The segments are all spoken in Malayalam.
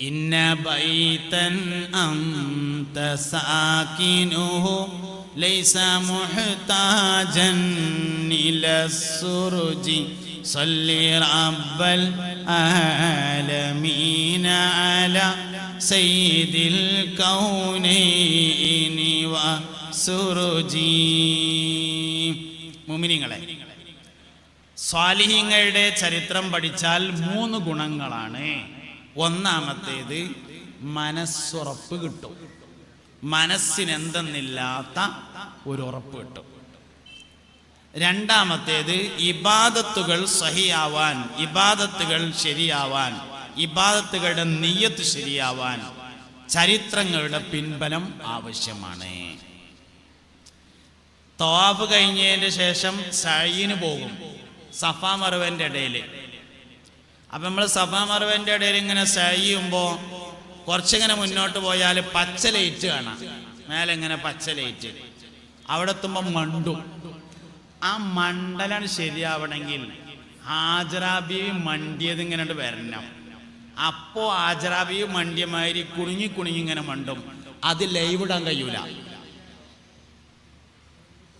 إن بيتا أنت ساكنه ليس محتاجا إلى السرج صل رب العالمين على سيد الكونين وسرج മുമിനിങ്ങളെ സ്വാലിഹീങ്ങളുടെ ചരിത്രം പഠിച്ചാൽ മൂന്ന് ഗുണങ്ങളാണ് ഒന്നാമത്തേത് മനസ്സുറപ്പ് കിട്ടും. മനസ്സിനെന്തെന്നില്ലാത്ത ഒരു ഉറപ്പ് കിട്ടും. രണ്ടാമത്തേത് ഇബാദത്തുകൾ സഹിയാവാൻ ഇബാദത്തുകൾ ശരിയാവാൻ ഇബാദത്തുകളുടെ നീയത്ത് ശരിയാവാൻ ചരിത്രങ്ങളുടെ പിൻബലം ആവശ്യമാണ്. തവാഫ് കഴിഞ്ഞതിന് ശേഷം സഴിന് പോകും. സഫാ മറുവന്റെ ഇടയിൽ അപ്പം നമ്മൾ സഫാ മറുവന്റെ ഇടയിൽ ഇങ്ങനെ ചെയ്യുമ്പോൾ കുറച്ചിങ്ങനെ മുന്നോട്ട് പോയാൽ പച്ച ലൈറ്റ് കാണാം. മേലെ ഇങ്ങനെ പച്ച ലൈറ്റ് അവിടെ എത്തുമ്പോൾ മണ്ടും. ആ മണ്ടലാണ് ശരിയാവണമെങ്കിൽ ഹാജറാബി മണ്ടിയത് ഇങ്ങനെ വരണം. അപ്പോ ഹാജറാബി മണ്ടിയമാതിരി കുണുങ്ങി കുണുങ്ങി ഇങ്ങനെ മണ്ടും. അത് ലൈവ് ഇടാൻ കഴിയൂല.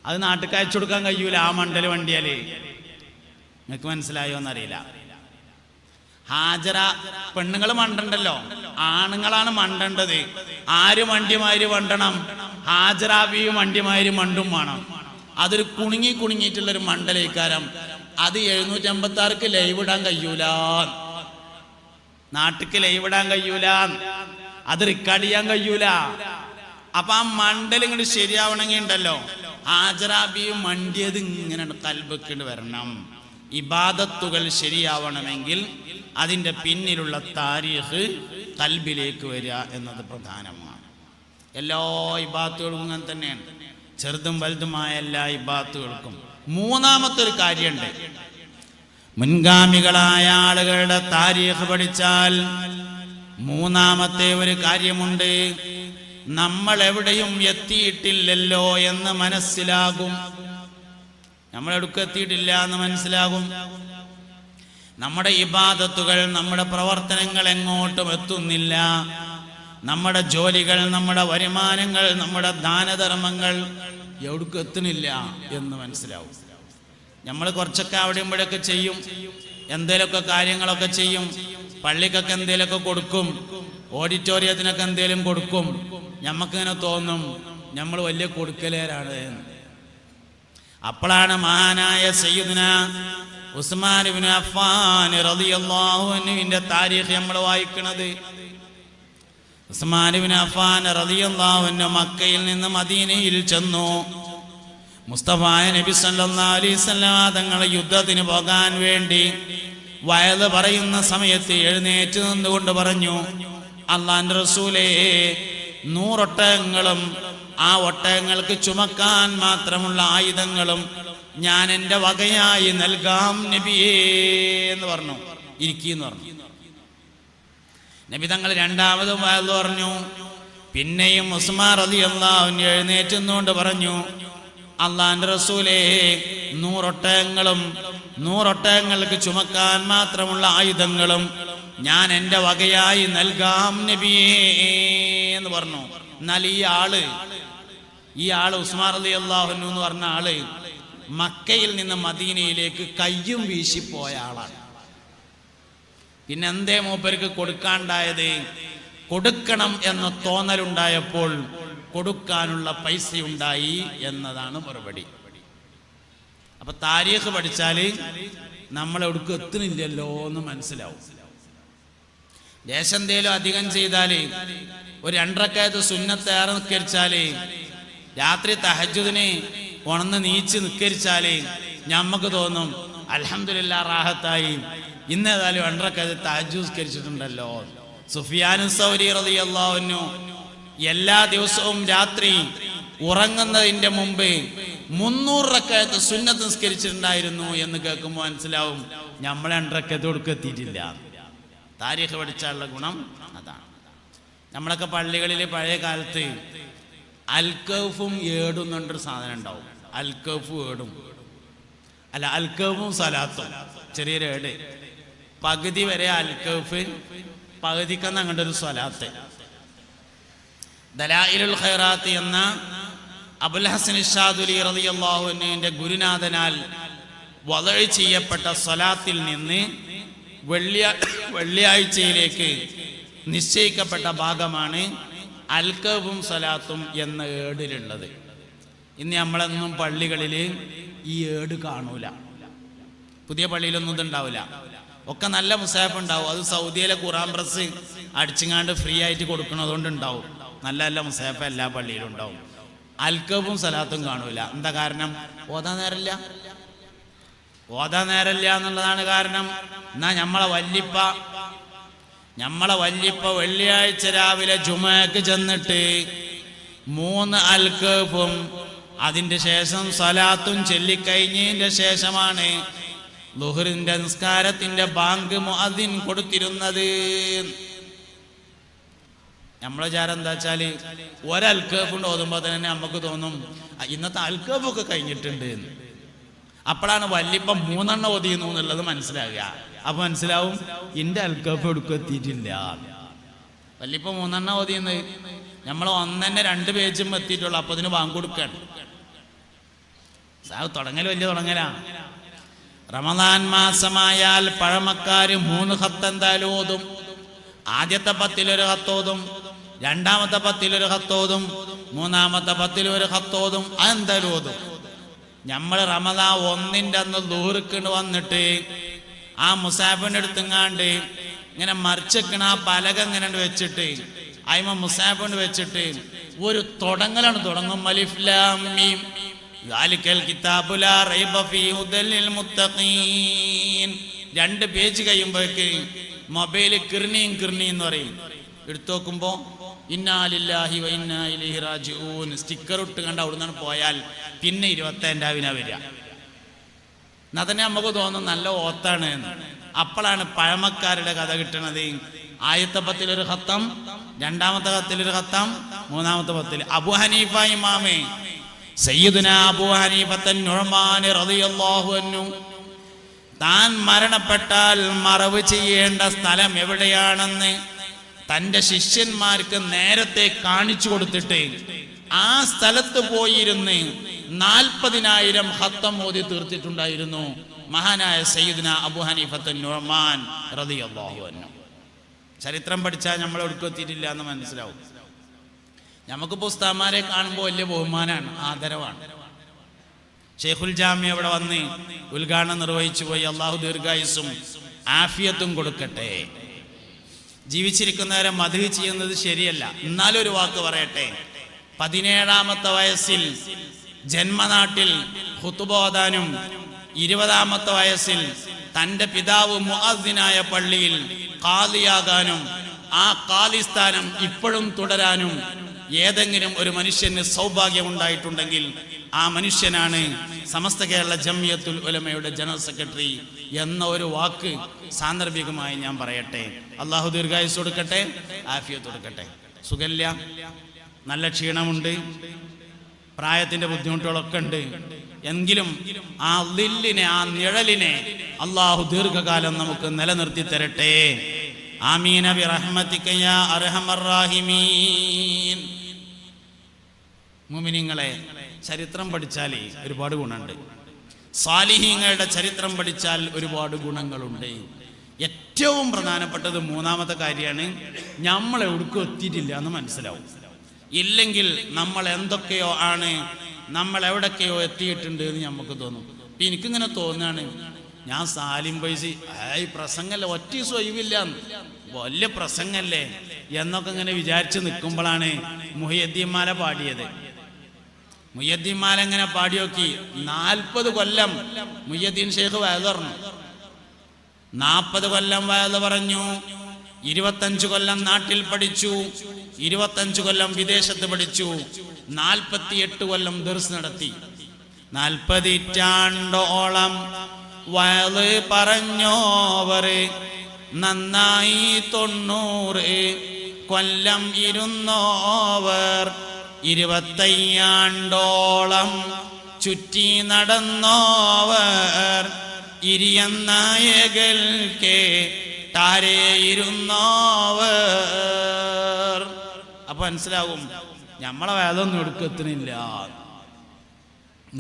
അത് നാട്ടുകാഴ്ച കൊടുക്കാൻ കഴിയൂല ആ മണ്ടൽ വണ്ടിയാൽ. നിങ്ങൾക്ക് മനസ്സിലായോ എന്നറിയില്ല ഹാജര പെണ്ണുങ്ങൾ മണ്ടണ്ടല്ലോ. ആണുങ്ങളാണ് മണ്ടേണ്ടത്. ആര് വണ്ടിമാര് വണ്ടണം ഹാജരാബിയും വണ്ടിമാര് മണ്ടും വേണം. അതൊരു കുണുങ്ങി കുണുങ്ങിയിട്ടുള്ള ഒരു മണ്ടലേക്കാരം. അത് എഴുന്നൂറ്റി അമ്പത്തി ആർക്ക് ലൈവ് ഇടാൻ കഴിയൂല. നാട്ടിക്ക് ലൈവ് ഇടാൻ കഴിയൂല. അത് റെക്കോർഡ് ചെയ്യാൻ കഴിയൂല. അപ്പൊ ആ മണ്ടൽ ഇങ്ങോട്ട് ശരിയാവണമെങ്കിൽ ഉണ്ടല്ലോ. ഹാജരാബിയും മണ്ടിയത് ഇങ്ങനെ കൽബക്കിണ്ട് വരണം. ഇബാദത്തുകൾ ശരിയാവണമെങ്കിൽ അതിന്റെ പിന്നിലുള്ള താരീഖ് കൽബിലേക്ക് വരിക എന്നത് പ്രധാനമാണ്. എല്ലാ ഇബാത്തുകളും അങ്ങനെ തന്നെയാണ്. ചെറുതും വലുതുമായ എല്ലാ ഇബാത്തുകൾക്കും മൂന്നാമത്തെ ഒരു കാര്യമുണ്ട്. മുൻഗാമികളായ ആളുകളുടെ താരീഖ് പഠിച്ചാൽ മൂന്നാമത്തെ ഒരു കാര്യമുണ്ട്. നമ്മൾ എവിടെയും എത്തിയിട്ടില്ലല്ലോ എന്ന് മനസ്സിലാകും. എത്തിയിട്ടില്ല എന്ന് മനസ്സിലാകും. നമ്മുടെ ഇബാദത്തുകൾ നമ്മുടെ പ്രവർത്തനങ്ങൾ എങ്ങോട്ടും എത്തുന്നില്ല. നമ്മുടെ ജോലികൾ നമ്മുടെ വരുമാനങ്ങൾ നമ്മുടെ ദാനധർമ്മങ്ങൾ എവിടേക്കും എത്തുന്നില്ല എന്ന് മനസ്സിലാവും. നമ്മൾ കുറച്ചൊക്കെ അവിടെ ഇവിടെയൊക്കെ ചെയ്യും. എന്തേലൊക്കെ കാര്യങ്ങളൊക്കെ ചെയ്യും. പള്ളിക്കൊക്കെ എന്തേലൊക്കെ കൊടുക്കും. ഓഡിറ്റോറിയത്തിനൊക്കെ എന്തേലും കൊടുക്കും. ഞമ്മക്കിങ്ങനെ തോന്നും. നമ്മൾ വലിയ കൊടുക്കലേരാണ് എന്ന്. അപ്പോഴാണ് മഹാനായ സയ്യിദ്ന ഇബ്നു അഫ്ഫാൻ റളിയല്ലാഹു അൻഹുവിന്റെ താരീഖ് നമ്മൾ വായിക്കുന്നത്. ഉസ്മാൻ ഇബ്നു അഫ്ഫാൻ റളിയല്ലാഹു അൻഹു മക്കയിൽ നിന്ന് മദീനയിൽ ചെന്നു. മുസ്തഫായ നബി സല്ലല്ലാഹു അലൈഹി വസല്ലം തങ്ങൾ യുദ്ധത്തിന് പോകാൻ വേണ്ടി വയത് പറയുന്ന സമയത്ത് എഴുന്നേറ്റ് നിന്നുകൊണ്ട് പറഞ്ഞു അള്ളാന്റെ റസൂലേ നൂറൊട്ടകങ്ങളും ആ ഒട്ടകങ്ങൾക്ക് ചുമക്കാൻ മാത്രമുള്ള ആയുധങ്ങളും ഞാൻ എന്റെ വകയായി നൽകാം നബിയേ എന്ന് പറഞ്ഞു. ഇരിക്കീന്ന് പറഞ്ഞു. നബി തങ്ങൾ രണ്ടാമതും വയത് പറഞ്ഞു. പിന്നെയും ഉസ്മാൻ റതി അള്ളാഹുൻ എഴുന്നേറ്റുന്നുകൊണ്ട് പറഞ്ഞു അള്ളാന്റെ റസൂലേ നൂറൊട്ടകങ്ങളും നൂറൊട്ടകങ്ങൾക്ക് ചുമക്കാൻ മാത്രമുള്ള ആയുധങ്ങളും ഞാൻ എന്റെ വകയായി നൽകാം നബിയേ എന്ന് പറഞ്ഞു. എന്നാൽ ഈ ആൾ ഈ ആൾ ഉസ്മാൻ അലി അള്ളാഹുനു എന്ന് പറഞ്ഞ ആൾ മക്കയിൽ നിന്ന് മദീനയിലേക്ക് കയ്യും വീശിപ്പോയ ആളാണ്. പിന്നെ എന്തേ മൂപ്പർക്ക് കൊടുക്കാണ്ടായത്? കൊടുക്കണം എന്ന തോന്നലുണ്ടായപ്പോൾ കൊടുക്കാനുള്ള പൈസ ഉണ്ടായി എന്നതാണ് മറുപടി. അപ്പൊ താരീഖ് പഠിച്ചാൽ നമ്മൾ എവിടേക്ക് എത്തുന്നില്ലല്ലോ എന്ന് മനസ്സിലാവും. ദേശം എന്തേലും അധികം ചെയ്താൽ ഒരു രണ്ടരക്കായത്ത് സുന്നത്തേറെ നിസ്കരിച്ചാൽ രാത്രി തഹജുദിനെ ഉണന്ന് നീച്ച് നിസ്കരിച്ചാലേ ഞമ്മക്ക് തോന്നും അലഹമില്ല റാഹത്തായി. ഇന്ന് ഏതായാലും രണ്ടരക്കായത്ത് തഹജുസ്കരിച്ചിട്ടുണ്ടല്ലോ സുഫിയാനു സൗരി റളിയല്ലാഹു എല്ലാ ദിവസവും രാത്രി ഉറങ്ങുന്നതിന്റെ മുമ്പ് മുന്നൂറ് റക്കായത്ത് സുന്നത്ത് നിസ്കരിച്ചിട്ടുണ്ടായിരുന്നു എന്ന് കേൾക്കുമ്പോൾ മനസ്സിലാവും നമ്മൾ രണ്ടരക്കത്ത് കൊടുക്കെത്തിയിട്ടില്ല താരീഖ് പഠിച്ചാലുള്ള ഗുണം അതാണ്. നമ്മളൊക്കെ പള്ളികളിൽ പഴയ കാലത്ത് അൽക്കഫും ഏടും എന്നൊരു സാധനം ഉണ്ടാവും. അൽക്കഫും ഏടും. അല്ല അൽക്കഫും സലാത്തും. ചെറിയൊരു ഏട്. പകുതി വരെ അൽക്കഫ് പകുതിക്കെന്ന് അങ്ങോട്ട് ഒരു സ്വലാത്ത്. ദലായിലുൽ ഖൈറാത്ത് എന്ന അബുൽ ഹസൻ ഇഷാദുലി റതിയല്ലാഹുവിന്റെ ഗുരുനാഥനാൽ വധ ചെയ്യപ്പെട്ട സ്വലാത്തിൽ നിന്ന് വെള്ളിയ വെള്ളിയാഴ്ചയിലേക്ക് നിശ്ചയിക്കപ്പെട്ട ഭാഗമാണ് അൽക്കവും സലാത്തും എന്ന ഏടിലുള്ളത്. ഇന്ന് നമ്മളെന്നും പള്ളികളിൽ ഈ ഏട് കാണൂല. പുതിയ പള്ളിയിലൊന്നും ഇതുണ്ടാവില്ല ഒക്കെ നല്ല മുസാഫ് ഉണ്ടാവും. അത് സൗദിയിലെ ഖുറാൻ പ്രസ് അടിച്ചിങ്ങാണ്ട് ഫ്രീ ആയിട്ട് കൊടുക്കണതുകൊണ്ട് ഉണ്ടാവും. നല്ല നല്ല മുസാഫ് എല്ലാ പള്ളിയിലും ഉണ്ടാവും. അൽക്കവും സലാത്തും കാണൂല. എന്താ കാരണം? ഓതാ നേരല്ല ഓതാ നേരല്ല എന്നുള്ളതാണ് കാരണം. എന്നാ നമ്മളെ വല്ലിപ്പ നമ്മളെ വല്യപ്പ വെള്ളിയാഴ്ച രാവിലെ ജുമക്ക് ചെന്നിട്ട് മൂന്ന് അൽക്കേഫും അതിന്റെ ശേഷം സലാത്തും ചൊല്ലിക്കഴിഞ്ഞതിന്റെ ശേഷമാണ് ലുഹറിന്റെ നിസ്കാരത്തിന്റെ ബാങ്ക് മുഅദ്ദിൻ കൊടുത്തിരുന്നത്. നമ്മളെ വിചാരം എന്താ വെച്ചാൽ ഒരൽക്കേഫ് ഓതുമ്പോൾ തന്നെ നമുക്ക് തോന്നും ഇന്നത്തെ അൽക്കേഫൊക്കെ കഴിഞ്ഞിട്ടുണ്ട്. എന്ന് അപ്പോഴാണ് വല്യപ്പം മൂന്നെണ്ണം ഒതിയുന്നു എന്നുള്ളത് മനസ്സിലാകുക. അപ്പൊ മനസ്സിലാവും എന്റെ അൽക്കഫ് എടുക്കും എത്തിയിട്ടില്ല. വല്യപ്പ മൂന്നെണ്ണം ഒതിയുന്നത് നമ്മൾ ഒന്നെന്നെ രണ്ട് പേജും എത്തിയിട്ടുള്ളൂ അപ്പൊ അതിന് കൊടുക്കണം. സാവ് തുടങ്ങൽ വലിയ തുടങ്ങലാ. റമദാൻ മാസമായാൽ പഴമക്കാര് മൂന്ന് ഹത്ത് എന്തായാലും ഓതും. ആദ്യത്തെ പത്തിലൊരു ഹത്തോതും രണ്ടാമത്തെ പത്തിലൊരു ഹത്തോതും മൂന്നാമത്തെ പത്തിലൊരു ഹത്തോതും അതെന്തായാലും ഓതും. നമ്മൾ റമദാ ഒന്നിൻ്റെ അന്ന് ദൂരക്കിണ്ട് വന്നിട്ട് ആ മുസാഫിൻ്റെ അടുത്തെങ്ങാണ്ട് ഇങ്ങനെ മറിച്ചെക്കണ ആ പലക ഇങ്ങനെ വെച്ചിട്ട് അയിമ മുസാഫിണ്ട് വെച്ചിട്ട് ഒരു തുടങ്ങലാണ് തുടങ്ങും അലിഫ്ലാം മീം ذلك الكتاب لا ريب فيه هدى للمتقين രണ്ട് പേജ് കഴിയുമ്പോഴേക്ക് മൊബൈൽ കിർണിയും കിർണി എന്ന് പറയും എടുത്തു നോക്കുമ്പോ ഇന്നാലില്ലാഹി സ്റ്റിക്കർ ഇട്ട് കണ്ട് അവിടുന്ന് പോയാൽ പിന്നെ ഇരുപത്തേണ്ടാവിന വരിക. എന്നാ തന്നെ നമുക്ക് തോന്നും നല്ല ഓത്താണ് അപ്പോഴാണ് പഴമക്കാരുടെ കഥ കിട്ടണത്. ആദ്യത്തെ പത്തിലൊരു ഹത്തം രണ്ടാമത്തെ കത്തിലൊരു ഹത്തം മൂന്നാമത്തെ പത്തിൽ അബു ഹനീഫ ഇമാമേ. സയ്യിദുന അബു ഹനീഫത്തൻ നുഴമാൻ റളിയല്ലാഹു താൻ മരണപ്പെട്ടാൽ മറവ് ചെയ്യേണ്ട സ്ഥലം എവിടെയാണെന്ന് തന്റെ ശിഷ്യന്മാർക്ക് നേരത്തെ കാണിച്ചു കൊടുത്തിട്ട് ആ സ്ഥലത്ത് പോയിരുന്ന് നാൽപ്പതിനായിരം ഹത്തം ഓതി തീർത്തിട്ടുണ്ടായിരുന്നു. മഹാനായ സയ്യിദ്ന അബു ഹനീഫത്ത് റളിയല്ലാഹു അൻഹു. ചരിത്രം പഠിച്ചാൽ നമ്മൾ ഒടുക്കെത്തിയിട്ടില്ല എന്ന് മനസ്സിലാവും. നമുക്ക് പുസ്തകന്മാരെ കാണുമ്പോൾ വലിയ ബഹുമാനാണ് ആദരവാണ്. ഷെയ്ഖുൽ ജാമി അവിടെ വന്ന് ഉദ്ഘാടനം നിർവഹിച്ചു പോയി. അള്ളാഹു ദീർഘായുസും ആഫിയത്തും കൊടുക്കട്ടെ. ജീവിച്ചിരിക്കുന്നവരെ മധു ചെയ്യുന്നത് ശരിയല്ല. എന്നാലും ഒരു വാക്ക് പറയട്ടെ. പതിനേഴാമത്തെ വയസ്സിൽ ജന്മനാട്ടിൽ ഹുത്തുബോധാനും ഇരുപതാമത്തെ വയസ്സിൽ തന്റെ പിതാവ് മുഅദ്ദിനായ പള്ളിയിൽ കാലിയാകാനും ആ കാലിസ്ഥാനം ഇപ്പോഴും തുടരാനും ഏതെങ്കിലും ഒരു മനുഷ്യന് സൗഭാഗ്യം ഉണ്ടായിട്ടുണ്ടെങ്കിൽ ആ മനുഷ്യനാണ് സമസ്ത കേരള ജമിയത്തുൽ ഉലമയുടെ ജനറൽ സെക്രട്ടറി എന്ന ഒരു വാക്ക് സാന്ദർഭികമായി ഞാൻ പറയട്ടെ. അള്ളാഹു ദീർഘായുസ് കൊടുക്കട്ടെ ആഫിയത്ത് കൊടുക്കട്ടെ. സുഖല്ല നല്ല ക്ഷീണമുണ്ട്. പ്രായത്തിന്റെ ബുദ്ധിമുട്ടുകളൊക്കെ ഉണ്ട്. എങ്കിലും ആ ലില്ലിനെ ആ നിഴലിനെ അള്ളാഹു ദീർഘകാലം നമുക്ക് നിലനിർത്തി തരട്ടെ. ആമീന ചരിത്രം പഠിച്ചാലേ ഒരുപാട് ഗുണമുണ്ട്. സാലിഹീങ്ങളുടെ ചരിത്രം പഠിച്ചാൽ ഒരുപാട് ഗുണങ്ങളുണ്ട്. ഏറ്റവും പ്രധാനപ്പെട്ടത് മൂന്നാമത്തെ കാര്യമാണ് നമ്മൾ എവിടേക്കും എത്തിയിട്ടില്ല എന്ന് മനസ്സിലാവും. ഇല്ലെങ്കിൽ നമ്മൾ എന്തൊക്കെയോ ആണ് നമ്മൾ എവിടൊക്കെയോ എത്തിയിട്ടുണ്ട് എന്ന് നമുക്ക് തോന്നും. ഇപ്പൊ എനിക്കിങ്ങനെ തോന്നുകയാണ് ഞാൻ സാലിം പൈസ ഈ പ്രസംഗമല്ല ഒറ്റ ദിവസം ഒഴിവില്ല വലിയ പ്രസംഗമല്ലേ എന്നൊക്കെ ഇങ്ങനെ വിചാരിച്ച് നിൽക്കുമ്പോഴാണ് മുഹിയദ്ദീന്മാല പാടിയത്. മുയ്യദ്ദീന്മാല എങ്ങനെ പാടി നോക്കി നാൽപ്പത് കൊല്ലം മുയ്യദ്ദീൻ ഷെയ്ഖ് വയത് പറഞ്ഞു നാൽപ്പത് കൊല്ലം വയത് പറഞ്ഞു. ഇരുപത്തഞ്ച് കൊല്ലം നാട്ടിൽ പഠിച്ചു. ഇരുപത്തഞ്ച് കൊല്ലം വിദേശത്ത് പഠിച്ചു. നാൽപ്പത്തിയെട്ട് കൊല്ലം ദർസ് നടത്തി. നാൽപ്പതിറ്റാണ്ടോളം വയത് പറഞ്ഞോവർ നന്നായി തൊണ്ണൂറ് കൊല്ലം ഇരുന്നോവർ. ഇരുപത്തയ്യാണ്ടോളം ചുറ്റി നടന്നോവർ ഇരിയനായകൽക്കേ താരേയിരുന്നോവർ. അപ്പൊ മനസ്സിലാവും നമ്മളെ വേദമൊന്നും എടുക്കത്തിനില്ല.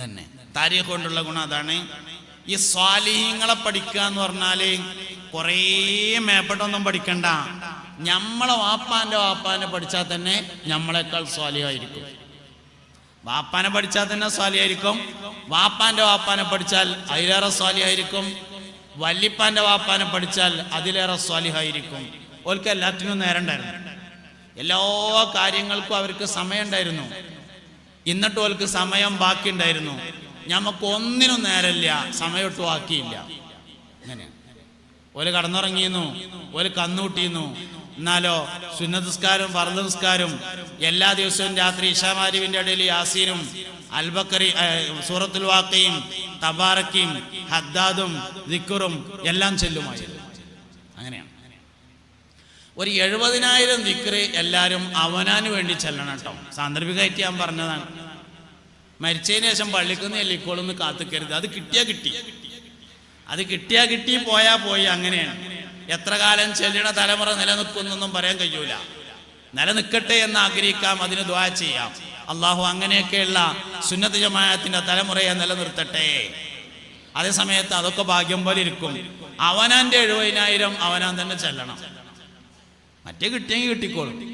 തന്നെ താരെ കൊണ്ടുള്ള ഗുണം അതാണ്. ഈ സ്വാലിഹീങ്ങളെ പഠിക്കുക എന്ന് പറഞ്ഞാൽ കുറേ മേപ്പെട്ടൊന്നും പഠിക്കണ്ട. ഞമ്മളെ വാപ്പാന്റെ വാപ്പാനെ പഠിച്ചാൽ തന്നെ ഞമ്മളെക്കാൾ സ്വാലിയായിരിക്കും വാപ്പാനെ പഠിച്ചാൽ തന്നെ സ്വാലിയായിരിക്കും വാപ്പാന്റെ വാപ്പാനെ പഠിച്ചാൽ അതിലേറെ സ്വാലിയായിരിക്കും വല്ലിപ്പാന്റെ വാപ്പാനെ പഠിച്ചാൽ അതിലേറെ സ്വാലിഹായിരിക്കും. ഓൽക്ക് എല്ലാത്തിനും നേരണ്ടായിരുന്നു എല്ലാ കാര്യങ്ങൾക്കും അവർക്ക് സമയം ഉണ്ടായിരുന്നു എന്നിട്ട് ഓൽക്ക് സമയം ബാക്കി ഉണ്ടായിരുന്നു ഞമ്മക്ക് ഒന്നിനും നേരമില്ല സമയമൊട്ടും ബാക്കിയില്ല അങ്ങനെ ഓൽ കടന്നുറങ്ങിയിരുന്നു ഓൽ കന്നുകൂട്ടിയിരുന്നു എന്നാലോ സുന്നതസ്കാരും വർദ്ധനസ്കാരും നിസ്കാരും എല്ലാ ദിവസവും രാത്രി ഇഷാമാരിവിന്റെ ഇടയിൽ യാസീനും അൽബക്കറി സൂറത്തുൽ വാക്കയും തബാറക്കയും ഹദ്ദാദും ദിക്കുറും എല്ലാം ചെല്ലുമായിരുന്നു. അങ്ങനെയാണ്. ഒരു എഴുപതിനായിരം ദിക്റ് എല്ലാവരും അവനാന് വേണ്ടി ചെല്ലണം കേട്ടോ. സാന്ദർഭികമായിട്ട് ഞാൻ പറഞ്ഞതാണ്. മരിച്ചതിന് ശേഷം പള്ളിക്കുന്ന് എല്ലിക്കോളൊന്ന് കാത്തുക്കരുത്. അത് കിട്ടിയാ കിട്ടി. അത് കിട്ടിയാ കിട്ടി പോയാ പോയി അങ്ങനെയാണ്. എത്ര കാലം ചെല്ലണ തലമുറ നിലനിൽക്കുന്നൊന്നും പറയാൻ കഴിയൂല. നിലനിൽക്കട്ടെ എന്ന് ആഗ്രഹിക്കാം അതിന് ദ്വാ ചെയ്യാം. അള്ളാഹു അങ്ങനെയൊക്കെയുള്ള സുന്നത്ത് ജമായത്തിന്റെ തലമുറയെ നിലനിർത്തട്ടെ. അതേ സമയത്ത് അതൊക്കെ ഭാഗ്യം പോലെ ഇരിക്കും. അവനാന്റെ എഴുപതിനായിരം അവനാൻ തന്നെ ചെല്ലണം. മറ്റേ കിട്ടിയെങ്കിൽ കിട്ടിക്കോളും.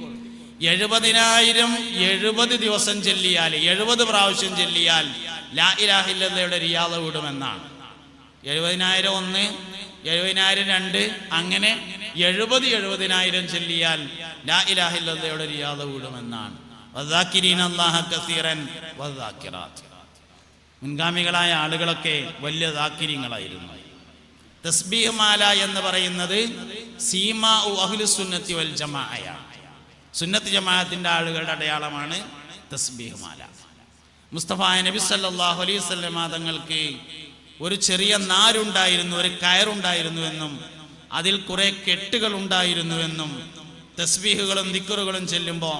എഴുപതിനായിരം എഴുപത് ദിവസം ചെല്ലിയാൽ എഴുപത് പ്രാവശ്യം ചെല്ലിയാൽ ലാ ഇലാഹില്ലയുടെ റിയാദ വിടുമെന്നാണ് എഴുപതിനായിരം ഒന്ന് എഴുപതിനായിരം രണ്ട് അങ്ങനെ എഴുപത് എഴുപതിനായിരം ചെല്ലിയാൽ ലാ ഇലാഹില്ലയുടെ അല്ലാഹ കസീറൻ വദ്ദാക്കിറാത്ത്. മുൻഗാമികളായ ആളുകളൊക്കെ വലിയ ദാക്കിര്യങ്ങളായിരുന്നു തസ്ബീഹ് മാല എന്ന് പറയുന്നത് സീമ അഹ്ലു സുന്നത്തി വൽ ജമായ സുന്നത്ത് ജമാഅത്തിന്റെ ആളുകളുടെ അടയാളമാണ് തസ്ബീഹ് മാല. മുസ്തഫ നബി സല്ലല്ലാഹു അലൈഹി വസല്ലമ തങ്ങൾക്ക് ഒരു ചെറിയ നാരുണ്ടായിരുന്നു ഒരു കയറുണ്ടായിരുന്നുവെന്നും അതിൽ കുറെ കെട്ടുകൾ ഉണ്ടായിരുന്നുവെന്നും തസ്ബീഹുകളും ദിക്കറുകളും ചെല്ലുമ്പോൾ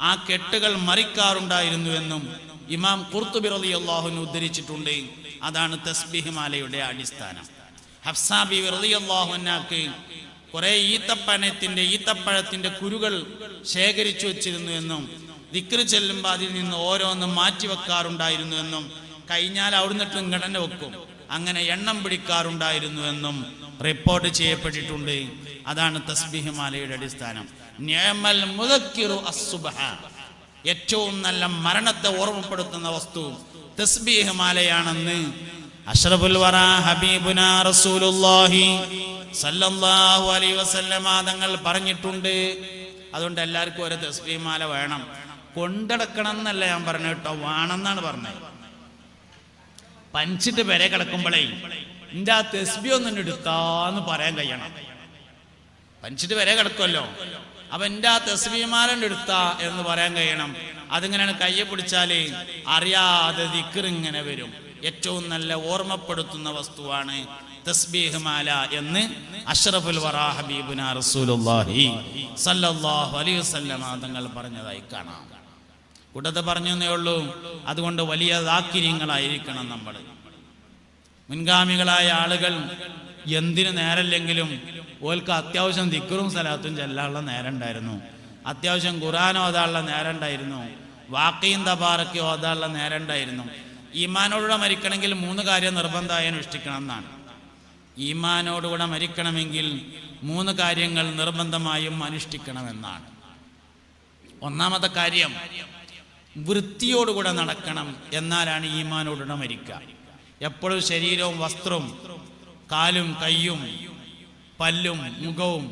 ആ കെട്ടുകൾ മറിക്കാറുണ്ടായിരുന്നുവെന്നും ഇമാം ഖുർത്തുബി അള്ളാഹുവിന് ഉദ്ധരിച്ചിട്ടുണ്ട്. അതാണ് തസ്ബീഹ് മാലയുടെ അടിസ്ഥാനം. ഹഫ്സാബി റളിയല്ലാഹുവിനാക്ക് കുറെ ഈത്തപ്പനത്തിന്റെ ഈത്തപ്പഴത്തിന്റെ കുരുകൾ ശേഖരിച്ചു വച്ചിരുന്നു എന്നും ദിക്ർ ചെല്ലുമ്പോൾ അതിൽ നിന്ന് ഓരോന്നും മാറ്റി വെക്കാറുണ്ടായിരുന്നു എന്നും കഴിഞ്ഞാൽ അവിടുന്നിട്ട് ഇങ്ങടന്നെ വെക്കും. അങ്ങനെ എണ്ണം പിടിക്കാറുണ്ടായിരുന്നു എന്നും റിപ്പോർട്ട് ചെയ്യപ്പെട്ടിട്ടുണ്ട്. അതാണ് തസ്ബീഹ് മാലയുടെ അടിസ്ഥാനം. നിയമൽ ഏറ്റവും നല്ല മരണത്തെ ഓർമ്മപ്പെടുത്തുന്ന വസ്തു തസ്ബീഹ് മാലയാണെന്ന് അഷ്റഫുൽ വറ ഹബീബുന റസൂലുള്ളാഹി സല്ലല്ലാഹു അലൈഹി വസല്ലമ തങ്ങൾ പറഞ്ഞിട്ടുണ്ട്. അതുകൊണ്ട് എല്ലാവർക്കും ഒരു തസ്ബീഹ് മാല വേണം. കൊണ്ടടക്കണം എന്നല്ല ഞാൻ പറഞ്ഞു കേട്ടോ. വേണമെന്നാണ് പറഞ്ഞത്. പഞ്ചിട്ട് പെരെ കിടക്കുമ്പോഴേ എന്റെ ആ തെസ്ബി ഒന്നും എടുത്താന്ന് പറയാൻ കഴിയണം. പഞ്ചിട്ട് വരെ കിടക്കുമല്ലോ അപ്പൊ എന്റെ ആ തെസ്ബിമാരൻ എടുത്താ എന്ന് പറയാൻ കഴിയണം. അതിങ്ങനെയാണ് കയ്യെ പിടിച്ചാൽ അറിയാതെ ദിക്കറിങ്ങനെ വരും. ഏറ്റവും നല്ല ഓർമ്മപ്പെടുത്തുന്ന വസ്തുവാണ് തസ്ബീഹ് മാല എന്ന് അഷ്റഫുൽ വറാ റസൂലുള്ളാഹി സല്ലല്ലാഹു അലൈഹി വസല്ലമ തങ്ങൾ പറഞ്ഞതായി കാണാം. കൂട്ടത്തെ പറഞ്ഞേ ഉള്ളൂ. അതുകൊണ്ട് വലിയ ദാക്കിര്യങ്ങളായിരിക്കണം നമ്മൾ മുൻഗാമികളായ ആളുകൾ എന്തിനു നേരല്ലെങ്കിലും ഓൽക്ക് അത്യാവശ്യം ദിക്കറും സ്ഥലത്തും ചെല്ലാനുള്ള നേരം ഉണ്ടായിരുന്നു അത്യാവശ്യം ഖുറാൻ ഓതാനുള്ള നേരം ഉണ്ടായിരുന്നു വാക്കയും തബാറക്കി ഓതാനുള്ള നേരം ഉണ്ടായിരുന്നു ഈമാനോടുകൂടെ മരിക്കണമെങ്കിൽ മൂന്ന് കാര്യം നിർബന്ധമായി അനുഷ്ഠിക്കണം എന്നാണ്. ഈമാനോടുകൂടെ മരിക്കണമെങ്കിൽ മൂന്ന് കാര്യങ്ങൾ നിർബന്ധമായും അനുഷ്ഠിക്കണമെന്നാണ് ഒന്നാമത്തെ കാര്യം വൃത്തിയോടുകൂടെ നടക്കണം എന്നാലാണ് ഈമാനോടുകൂടെ മരിക്കുക എപ്പോഴും ശരീരവും വസ്ത്രവും കാലും കയ്യും പല്ലും മുഖവും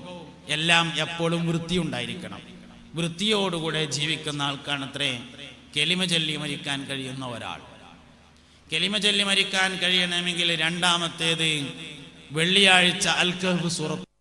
എല്ലാം എപ്പോഴും വൃത്തി ഉണ്ടായിരിക്കണം വൃത്തിയോടുകൂടെ ജീവിക്കുന്ന ആൾക്കാണ് അത്രേ കെലിമ ചൊല്ലി മരിക്കാൻ കഴിയുന്ന ഒരാൾ. കെലിമ ചൊല്ലി മരിക്കാൻ കഴിയണമെങ്കിൽ രണ്ടാമത്തേത് വെള്ളിയാഴ്ച അൽക്കഹ് സൂറത്ത്